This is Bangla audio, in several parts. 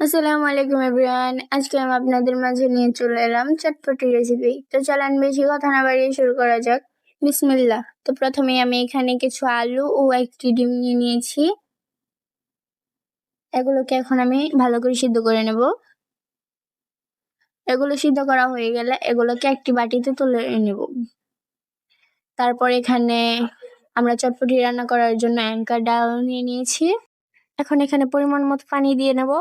আসসালামু আলাইকুম এভরিওয়ান। আজকে আমি আপনাদের মাঝে নিয়ে চলে এলাম চটপটি রেসিপি তো চলেন বেশি কথা না বাড়িয়ে শুরু করা যাক। বিসমিল্লাহ। তো প্রথমে আমি এখানে কিছু আলু ও একটি ডিম নিয়ে নিয়েছি। এগুলোকে এখন আমি ভালো করে সিদ্ধ করে নেব। এগুলো সিদ্ধ করা হয়ে গেলে এগুলোকে একটি বাটিতে তুলে নেব। তারপর এখানে আমরা চটপটি রান্না করার জন্য অ্যাঙ্কার ডাল নিয়ে নিয়েছি। এখন এখানে পরিমাণ মতো পানি দিয়ে নেব।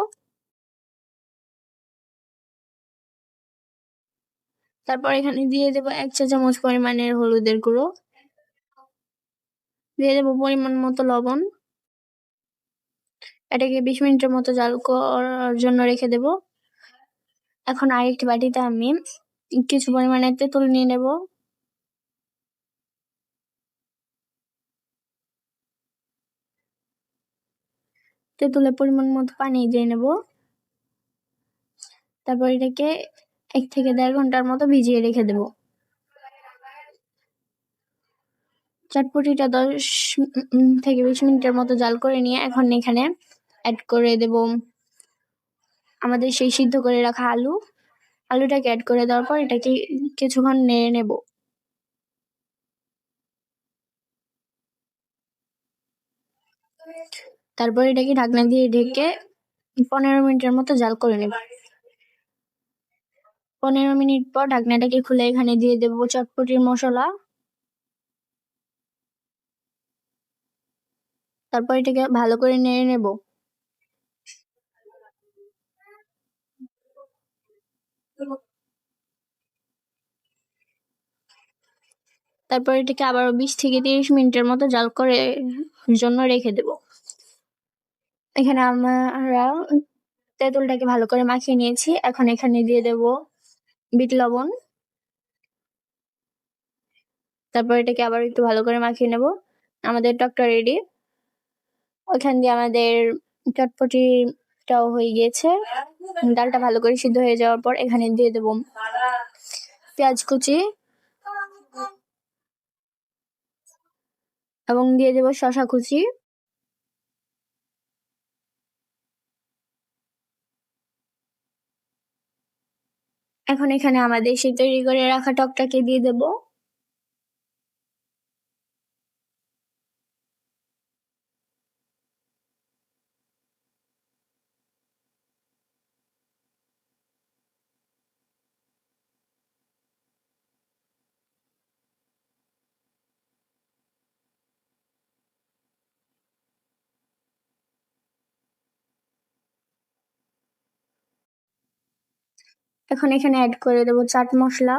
তারপর এখানে দিয়ে দেবো এক চা চামচ পরিমাণের হলুদের গুঁড়ো। দিয়ে দেবো পরিমাণ মতো লবণ। এটাকে বিশ মিনিটের মতো জাল করার জন্য রেখে দেব। এখন আরেকটি বাটিতে আমি কিছু পরিমাণে তেঁতুল নিয়ে নেব। তেঁতুলের পরিমাণ মতো পানি দিয়ে নেব। তারপর এটাকে এক থেকে দেড় ঘণ্টার মতো ভিজিয়ে রেখে দেব। চটপটিটা দশ থেকে বিশ মিনিটের মতো জাল করে নিয়ে এখন এখানে অ্যাড করে দেব। আমাদের সেই সিদ্ধ করে রাখা আলু। আলুটাকে অ্যাড করে দেওয়ার পর এটাকে কিছুক্ষণ নেড়ে নেব। তারপর এটাকে ঢাকনা দিয়ে ঢেকে পনেরো মিনিটের মতো জাল করে নেব। পনেরো মিনিট পর ঢাকনাটাকে খুলে এখানে দিয়ে দেব চটপটির মশলা। তারপর এটাকে ভালো করে নেড়ে নেব। তারপর এটাকে আবার বিশ থেকে তিরিশ মিনিটের মতো জাল করে জন্য রেখে দেব। এখানে আমরা তেঁতুলটাকে ভালো করে মাখিয়ে নিয়েছি। এখন এখানে দিয়ে দেব বিট লবণ। তারপর এটাকে আবার একটু ভালো করে মাখিয়ে নেব। আমাদের টকটা রেডি ওইখান দিয়ে আমাদের চটপটিটাও হয়ে গিয়েছে। ডালটা ভালো করে সিদ্ধ হয়ে যাওয়ার পর এখানে দিয়ে দেব পেঁয়াজ কুচি। এবং দিয়ে দেব শশা কুচি। এখন এখানে আমাদের সেই তৈরি করে রাখা টকটাকে দিয়ে দেব। এখন এখানে অ্যাড করে দেবো চাট মশলা।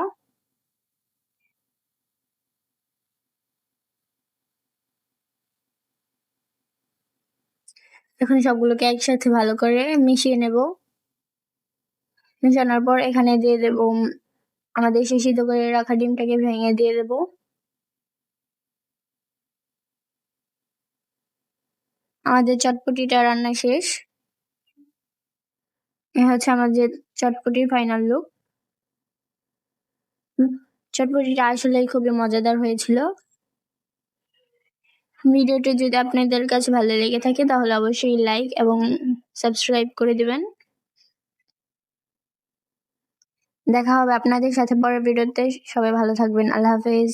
এখন সবগুলোকে একসাথে ভালো করে মিশিয়ে নেব। মিশানোর পর এখানে দিয়ে দেব আমাদের সেই সিদ্ধ করে রাখা ডিমটাকে ভেঙে দিয়ে দেব। আমাদের চটপটিটা রান্না শেষ। হচ্ছে আমাদের চটপটির ফাইনাল লুক চটপটিটা আসলেই খুবই মজাদার হয়েছিল। ভিডিওটি যদি আপনাদের কাছে ভালো লেগে থাকে, তাহলে অবশ্যই লাইক এবং সাবস্ক্রাইব করে দিবেন। দেখা হবে আপনাদের সাথে পরের ভিডিওতে। সবাই ভালো থাকবেন। আল্লাহ হাফেজ।